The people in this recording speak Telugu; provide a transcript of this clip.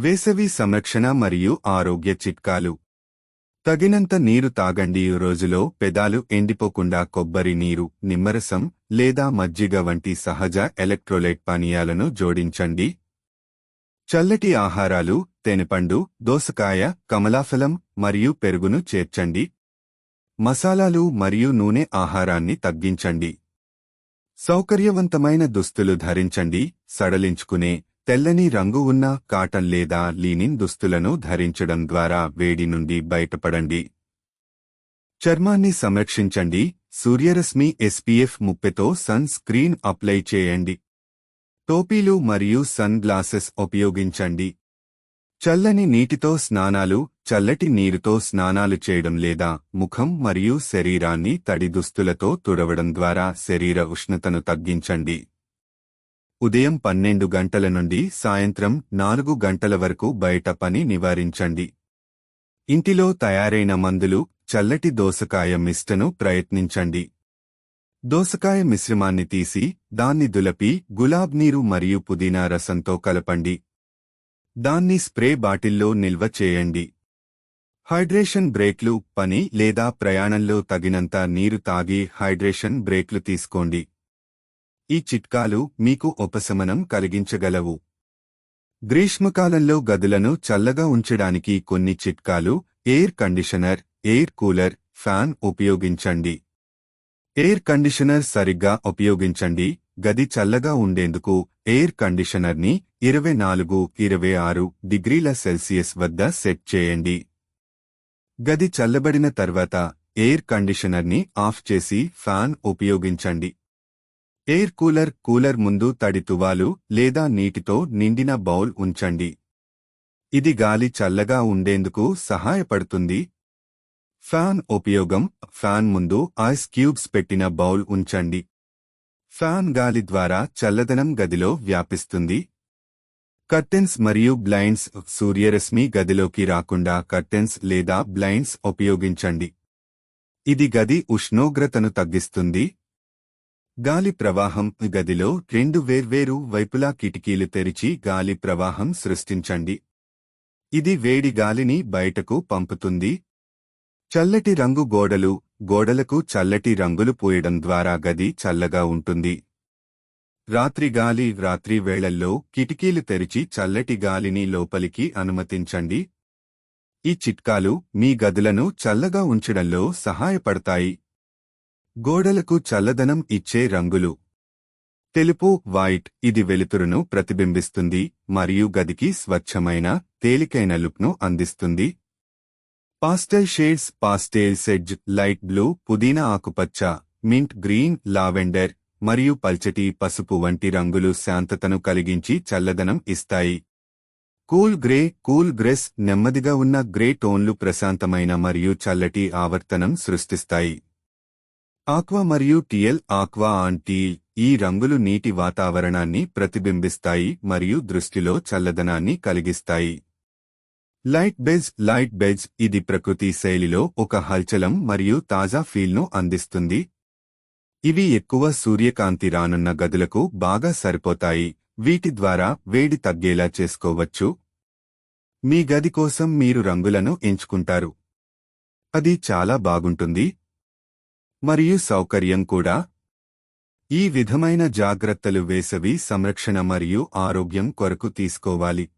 వేసవి సంరక్షణ మరియు ఆరోగ్య చిట్కాలు. తగినంత నీరు తాగండి. ఈ రోజులో పెదాలు ఎండిపోకుండా కొబ్బరి నీరు నిమ్మరసం లేదా మజ్జిగ వంటి సహజ ఎలక్ట్రోలైట్ పానీయాలను జోడించండి. చల్లటి ఆహారాలు తెనపండు దోసకాయ కమలాఫలం మరియు పెరుగును చేర్చండి. మసాలాలు మరియు నూనె ఆహారాన్ని తగ్గించండి. సౌకర్యవంతమైన దుస్తులు ధరించండి. సడలించుకునే తెల్లని రంగు ఉన్న కాటన్ లేదా లీనిన్ దుస్తులను ధరించడం ద్వారా వేడి నుండి బయటపడండి. చర్మాన్ని సంరక్షించండి. సూర్యరశ్మి ఎస్పీఎఫ్ ముప్పెతో సన్ స్క్రీన్ అప్లై చేయండి. టోపీలు మరియు సన్ గ్లాసెస్ ఉపయోగించండి. చల్లని నీటితో స్నానాలు చల్లటి నీరుతో స్నానాలు చేయడం లేదా ముఖం మరియు శరీరాన్ని తడి దుస్తులతో తుడవడం ద్వారా శరీర ఉష్ణతను తగ్గించండి. ఉదయం పన్నెండు గంటల నుండి సాయంత్రం నాలుగు గంటల వరకు బయట పని నివారించండి. ఇంటిలో తయారైన మందులు చల్లటి దోసకాయ మిస్టను ప్రయత్నించండి. దోసకాయ మిశ్రమాన్ని తీసి దాన్ని దులపి గులాబ్ నీరు మరియు పుదీనా రసంతో కలపండి. దాన్ని స్ప్రే బాటిల్లో నిల్వ చేయండి. హైడ్రేషన్ బ్రేక్లు పని లేదా ప్రయాణంలో తగినంత నీరు తాగి హైడ్రేషన్ బ్రేక్లు తీసుకోండి. ఈ చిట్కాలు మీకు ఉపశమనం కలిగించగలవు. గ్రీష్మకాలంలో గదులను చల్లగా ఉంచడానికి కొన్ని చిట్కాలు air conditioner air cooler fan ఉపయోగించండి. ఎయిర్ కండిషనర్ సరిగ్గా ఉపయోగించండి. గది చల్లగా ఉండేందుకు ఎయిర్ కండిషనర్ని ఇరవై నాలుగు ఇరవై ఆరు డిగ్రీల సెల్సియస్ వద్ద సెట్ చేయండి. గది చల్లబడిన తర్వాత ఎయిర్ కండిషనర్ని ఆఫ్ చేసి ఫ్యాన్ ఉపయోగించండి. ఎయిర్ కూలర్ కూలర్ ముందు తడి తువాలు లేదా నీటితో నిండిన బౌల్ ఉంచండి. ఇది గాలి చల్లగా ఉండేందుకు సహాయపడుతుంది. ఫ్యాన్ ఉపయోగం ఫ్యాన్ ముందు ఐస్ క్యూబ్స్ పెట్టిన బౌల్ ఉంచండి. ఫ్యాన్ గాలి ద్వారా చల్లదనం గదిలో వ్యాపిస్తుంది. కర్టెన్స్ మరియు బ్లైండ్స్ సూర్యరశ్మి గదిలోకి రాకుండా కర్టెన్స్ లేదా బ్లైండ్స్ ఉపయోగించండి. ఇది గది ఉష్ణోగ్రతను తగ్గిస్తుంది. గాలి ప్రవాహం గదిలో రెండు వేర్వేరు వైపులా కిటికీలు తెరిచి గాలి ప్రవాహం సృష్టించండి. ఇది వేడి గాలిని బయటకు పంపుతుంది. చల్లటి రంగు గోడలు గోడలకు చల్లటి రంగులు పూయడం ద్వారా గది చల్లగా ఉంటుంది. రాత్రి గాలి రాత్రి వేళల్లో కిటికీలు తెరిచి చల్లటి గాలిని లోపలికి అనుమతించండి. ఈ చిట్కాలు మీ గదులను చల్లగా ఉంచడంలో సహాయపడతాయి. గోడలకు చల్లదనం ఇచ్చే రంగులు. తెలుపు వైట్ ఇది వెలుతురును ప్రతిబింబిస్తుంది మరియు గదికి స్వచ్ఛమైన తేలికైన లుక్ను అందిస్తుంది. Pastel shades pastel shades light blue పుదీనా ఆకుపచ్చ మింట్ గ్రీన్ లావెండర్ మరియు పల్చటి పసుపు వంటి రంగులు శాంతతను కలిగించి చల్లదనం ఇస్తాయి. కూల్ గ్రే కూల్ గ్రెస్ నెమ్మదిగా ఉన్న గ్రే టోన్లు ప్రశాంతమైన మరియు చల్లటి ఆవర్తనం సృష్టిస్తాయి. ఆక్వా మరియు టియల్ ఆక్వా ఆంటీ ఈ రంగులు నీటి వాతావరణాన్ని ప్రతిబింబిస్తాయి మరియు దృష్టిలో చల్లదనాన్ని కలిగిస్తాయి. లైట్ బెజ్ లైట్ బెజ్ ఇది ప్రకృతి శైలిలో ఒక హల్చలం మరియు తాజా ఫీల్ను అందిస్తుంది. ఇవి ఎక్కువ సూర్యకాంతి రానున్న గదులకు బాగా సరిపోతాయి. వీటి ద్వారా వేడి తగ్గేలా చేసుకోవచ్చు. మీ గది కోసం మీరు రంగులను ఎంచుకుంటారు. అది చాలా బాగుంటుంది. మరియు సౌకర్యం కూడా. ఈ విధమైన జాగ్రత్తలు వేసవి సంరక్షణ మరియు ఆరోగ్యం కొరకు తీసుకోవాలి.